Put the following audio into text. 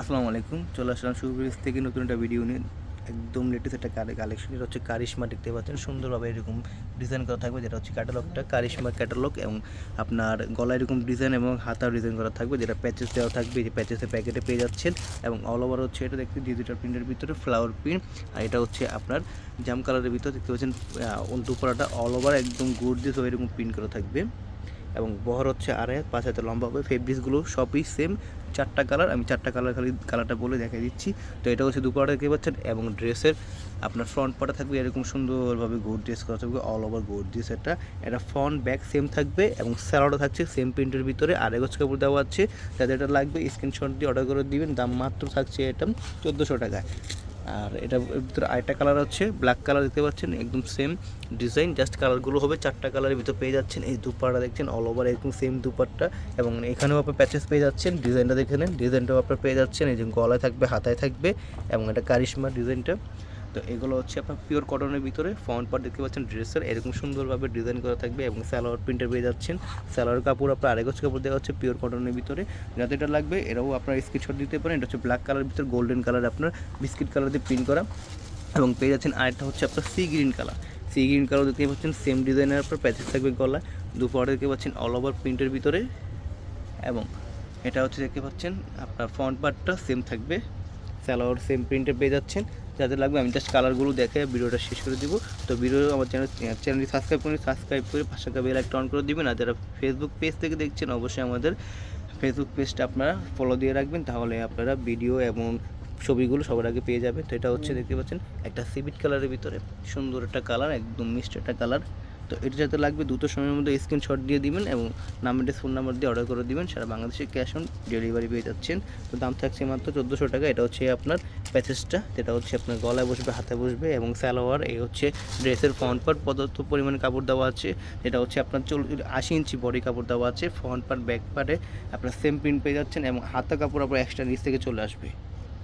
আসসালামু আলাইকুম, চলে আসলাম শুভ্রিজ থেকে নতুন একটা ভিডিও নিয়ে। একদম লেটেস্ট একটা কালেকশন এটা হচ্ছে কারিশমা দেখতে পাচ্ছেন। সুন্দরভাবে এরকম ডিজাইন করা থাকবে, যেটা হচ্ছে ক্যাটালগটা কারিশমা ক্যাটালগ এবং আপনার গলায় এরকম ডিজাইন এবং হাতার ডিজাইন করা থাকবে, যেটা প্যাচেস দেওয়া থাকবে যে প্যাচেসের প্যাকেটে পেয়ে যাচ্ছেন। এবং অল ওভার হচ্ছে এটা দেখতে ডিজিটাল প্রিন্টের ভিতরে ফ্লাওয়ার প্রিন্ট আর এটা হচ্ছে আপনার জাম কালারের ভিতরে, দেখতে পাচ্ছেন দুপুরাটা অল ওভার একদম গুড দিয়ে এরকম প্রিন্ট করা থাকবে। এবং বহর হচ্ছে আড়াই হাত পাঁচ হাতে লম্বা হবে ফেব্রিক্সগুলো সবই সেম চারটা কালার আমি চারটা কালার খালি কালারটা বলে দেখাই দিচ্ছি। তো এটা হচ্ছে দুপাটা দেখতে পাচ্ছেন, এবং ড্রেসের আপনার ফ্রন্ট পাটা থাকবে এরকম সুন্দরভাবে গোড ড্রেস করা থাকবে অল ওভার গোড ড্রেস এটা। এটা ফ্রন্ট ব্যাক সেম থাকবে, এবং স্যালাডও থাকছে সেম প্রিন্টের ভিতরে। আর এগোজ কাপড় দেওয়া আছে যাদের এটা লাগবে স্ক্রিনশট দিয়ে অর্ডার করে দিবেন, দাম মাত্র থাকছে এটা চোদ্দোশো টাকায়। আর এটা ভিতরে আরেকটা কালার হচ্ছে ব্ল্যাক কালার দেখতে পাচ্ছেন, একদম সেম ডিজাইন জাস্ট কালারগুলো হবে, চারটা কালারের ভিতরে পেয়ে যাচ্ছেন, এই দুপাটা দেখছেন অল ওভার একদম সেম দুপাট্টা এবং এখানেও আপনার প্যাচেস পেয়ে যাচ্ছেন ডিজাইনটা দেখে নেন ডিজাইনটাও আপনার পেয়ে যাচ্ছেন, এই যে গলায় থাকবে, হাতায় থাকবে, এবং এটা কারিশমা ডিজাইনটা তো এগুলো হচ্ছে আপনার পিওর কটনের ভিতরে। ফ্রন্ট পার্ট দেখতে পাচ্ছেন ড্রেসের এরকম সুন্দরভাবে ডিজাইন করা থাকবে এবং স্যালোয়ার প্রিন্টার পেয়ে যাচ্ছেন। স্যালোয়ার কাপড় আপনার আরেকজ কাপড় দেওয়া হচ্ছে পিওর কটনের ভিতরে। যাতে এটা লাগবে, এরাও আপনার স্ক্রিনশট দিতে পারেন। এটা হচ্ছে ব্ল্যাক কালার ভিতরে গোল্ডেন কালার আপনার বিস্কিট কালার দিয়ে প্রিন্ট করা। এবং পেয়ে যাচ্ছেন আরেকটা হচ্ছে আপনার sea green colour sea green colour দেখতে পাচ্ছেন সেম ডিজাইনের আপনার প্যাচেস থাকবে গলা দুপুরে দেখতে পাচ্ছেন অল ওভার প্রিন্টের ভিতরে। এবং এটা হচ্ছে দেখতে পাচ্ছেন, আপনার ফ্রন্ট পার্টটা সেম থাকবে। স্যালোয়ার সেম প্রিন্টে পেয়ে যাচ্ছেন। যাদের লাগবে, আমি জাস্ট কালারগুলো দেখে ভিডিওটা শেষ করে দিব। তো ভিডিও আমার চ্যানেল চ্যানেলটি সাবস্ক্রাইব করে সাবস্ক্রাইব করে পাশে বেল একটা অন করে দিবেন। আর যারা ফেসবুক পেজ থেকে দেখছেন, অবশ্যই আমাদের ফেসবুক পেজটা আপনারা ফলো দিয়ে রাখবেন। তাহলে আপনারা ভিডিও এবং ছবিগুলো সবার আগে পেয়ে যাবেন। তো এটা হচ্ছে, দেখতে পাচ্ছেন, একটা সিভিট কালারের ভিতরে। সুন্দর একটা কালার একদম মিষ্টি একটা কালার তো এটা যাতে লাগবে, দ্রুত সময়ের মধ্যে স্ক্রিনশট দিয়ে দিবেন এবং নাম নাম্বারটি ফোন নাম্বার দিয়ে অর্ডার করে দিবেন। সারা বাংলাদেশে ক্যাশ অন ডেলিভারি পেয়ে যাচ্ছেন। তো দাম থাকছে মাত্র চোদ্দোশো টাকা। এটা হচ্ছে আপনার প্যাচেসটা যেটা হচ্ছে আপনার গলায় বসবে, হাতে বসবে এবং স্যালোয়ার এই হচ্ছে ড্রেসের ফ্রন্ট পার্ট পদার্থ পরিমাণে কাপড় দেওয়া আছে। যেটা হচ্ছে আপনার চল আশি ইঞ্চি বডি কাপড় দেওয়া আছে। ফ্রন্ট পার্ট ব্যাক পার্টে আপনার সেম প্রিন্ট পেয়ে যাচ্ছেন এবং হাতা কাপড় আপনার এক্সট্রা নিচ থেকে চলে আসবে।